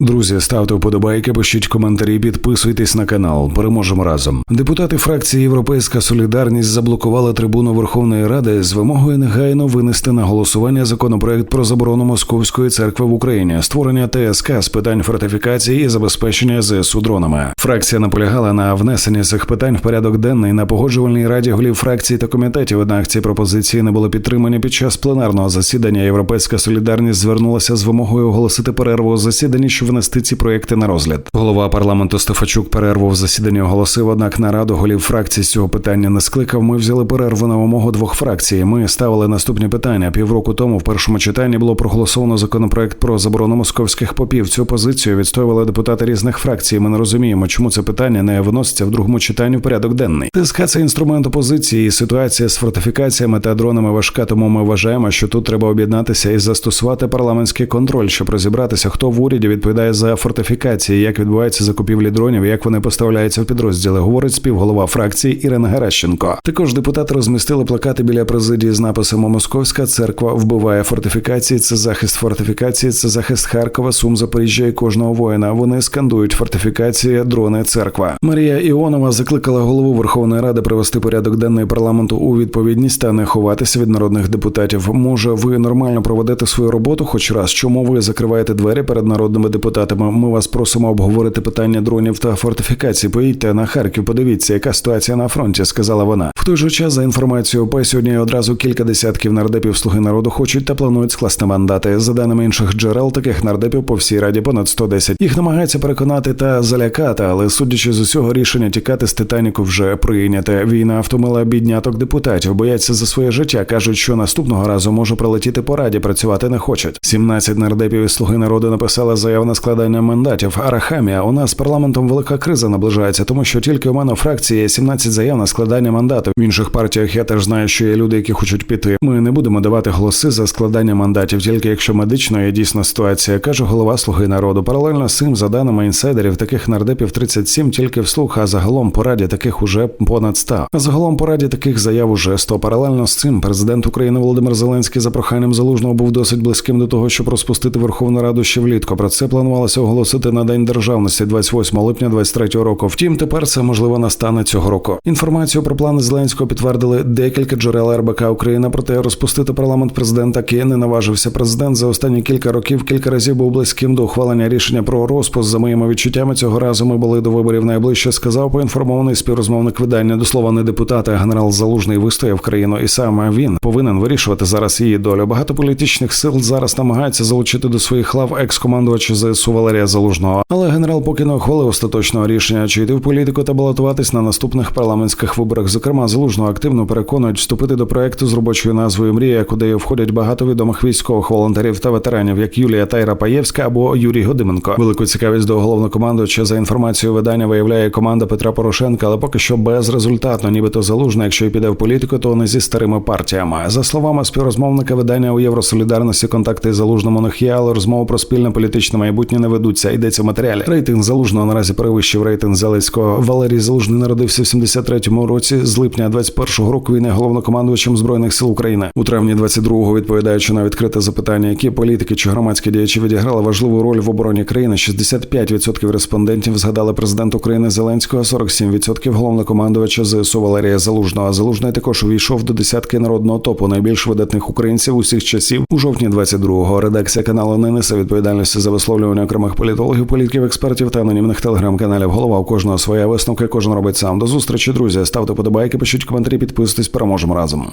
Друзі, ставте вподобайки, пишіть коментарі, підписуйтесь на канал. Переможемо разом. Депутати фракції Європейська Солідарність заблокували трибуну Верховної Ради з вимогою негайно винести на голосування законопроект про заборону московської церкви в Україні, створення ТСК з питань фортифікації і забезпечення ЗСУ дронами. Фракція наполягала на внесенні цих питань в порядок денний на погоджувальній раді голів фракцій та комітетів. Однак ці пропозиції не були підтримані під час пленарного засідання. Європейська солідарність звернулася з вимогою оголосити перерву у засіданні, щоб внести ці проекти на розгляд. Голова парламенту Стефачук перерву в засіданні оголосив. Однак нараду голів фракцій з цього питання не скликав. Ми взяли перерву на вимогу двох фракцій. Ми ставили наступні питання. Півроку тому в першому читанні було проголосовано законопроект про заборону московських попів. Цю позицію відстоювали депутати різних фракцій. Ми не розуміємо, чому це питання не виноситься в другому читанні в порядок денний. ТСК – це інструмент опозиції. і Ситуація з фортифікаціями та дронами важка. Тому ми вважаємо, що тут треба об'єднатися і застосувати парламентський контроль, щоб розібратися, хто в уряді відповідає за фортифікації, як відбуваються закупівлі дронів, як вони поставляються в підрозділи. Говорить співголова фракції Ірина Геращенко. Також депутати розмістили плакати біля президії з написом Московська церква вбиває фортифікації. Це захист фортифікації, це захист Харкова, Сум, Запоріжжя і кожного воїна. Вони скандують фортифікації, дрони, церква. Марія Іонова закликала голову Верховної Ради привести порядок денний парламенту у відповідність та не ховатися від народних депутатів. Може, ви нормально проведете свою роботу, хоч раз чому ви закриваєте двері перед народними депутатами? Ми вас просимо обговорити питання дронів та фортифікацій. Поїдьте на Харків, подивіться, яка ситуація на фронті, сказала вона. В той же час, за інформацією ОП, сьогодні одразу кілька десятків нардепів слуги народу хочуть та планують скласти мандати. За даними інших джерел, таких нардепів по всій раді понад 110. Їх намагаються переконати та залякати, але судячи з усього рішення тікати з Титаніку вже прийняте. Війна втомила бідняток депутатів, бояться за своє життя. кажуть, що наступного разу може прилетіти по раді, працювати не хочуть. 17 нардепів із слуги народу написали заяву на складання мандатів. Арахамія, у нас з парламентом велика криза наближається, тому що тільки у мене фракції є 17 заяв на складання мандату. В інших партіях я теж знаю, що є люди, які хочуть піти. Ми не будемо давати голоси за складання мандатів, тільки якщо медично є дійсна ситуація, каже голова слуги народу. Паралельно з цим, за даними інсайдерів, таких нардепів 37 тільки вслух, а загалом по раді таких уже понад 100. А загалом по раді таких заяв уже 100. Паралельно з цим президент України Володимир Зеленський за проханням залужного був досить близьким до того, щоб розпустити Верховну Раду ще влітку. Про це планувалося оголосити на день державності 28 липня 23 року. Втім, тепер це можливо настане цього року. Інформацію про плани Зеленського підтвердили декілька джерел РБК Україна. Проте розпустити парламент президент таки не наважився. Президент за останні кілька років кілька разів був близьким до ухвалення рішення про розпуск. За моїми відчуттями цього разу ми були до виборів найближче. Сказав поінформований співрозмовник видання до слова не депутата. Генерал Залужний вистояв країну, і саме він повинен вирішувати зараз її долю. Багато політичних сил зараз намагаються залучити до своїх лав екс-командувача ЗСУ Валерія Залужного. Але генерал поки не ухвалив остаточного рішення, чи йти в політику та балотуватись на наступних парламентських виборах. Зокрема, залужного активно переконують вступити до проекту з робочою назвою Мрія, куди входять багато відомих військових волонтерів та ветеранів, як Юлія Тайра Паєвська або Юрій Годименко. Велику цікавість до головнокомандувача за інформацією видання виявляє команда Петра Порошенка, але поки що безрезультатно, нібито залужно, якщо й піде в політику, то не зі старими партіями. За словами співрозмовника видання у Євросолідарності контакти з залужним у них є, але розмови про спільне політичне майбутнє не ведуться. Йдеться в матеріалі. Рейтинг залужного наразі перевищив рейтинг Зеленського. Валерій Залужний народився в 73-му році. З липня 21-го року він є головнокомандувачем збройних сил України. У травні 22-го, відповідаючи на відкрите запитання, які політики чи громадські діячі відіграли важливу роль в обороні країни. 65% респондентів згадали президент України Зеленського, 47% головнокомандувача ЗСУ Валерія Залужного. Залужний також увійшов до десятки народного топу найбільш видатних українців усіх часів у жовтні 22-го. Редакція каналу не несе відповідальності за висловлювання окремих політологів, політиків, експертів та анонімних телеграм-каналів. Голова у кожного своя висновка, кожен робить сам. До зустрічі, друзі. Ставте подобайки, пишіть коментарі, підписуйтесь, переможемо разом.